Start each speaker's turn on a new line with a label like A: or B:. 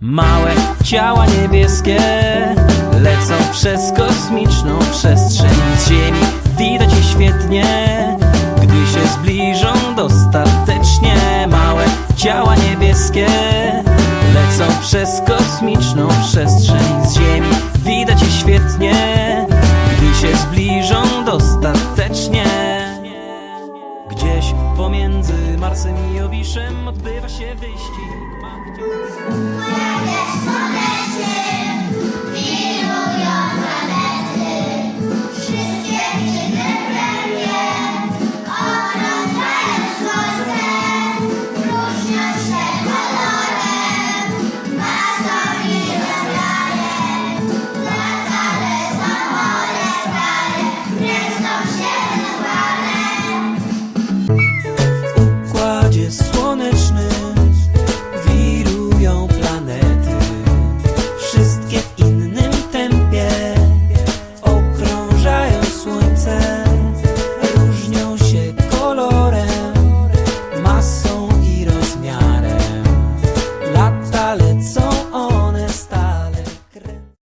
A: Małe ciała niebieskie lecą przez kosmiczną przestrzeń z Ziemi. Widać je świetnie, gdy się zbliżą dostatecznie. Małe ciała niebieskie lecą przez kosmiczną przestrzeń z Ziemi. Widać je świetnie, gdy się zbliżą dostatecznie. Gdzieś pomiędzy Marsem i Jowiszem odbywa się wyścig.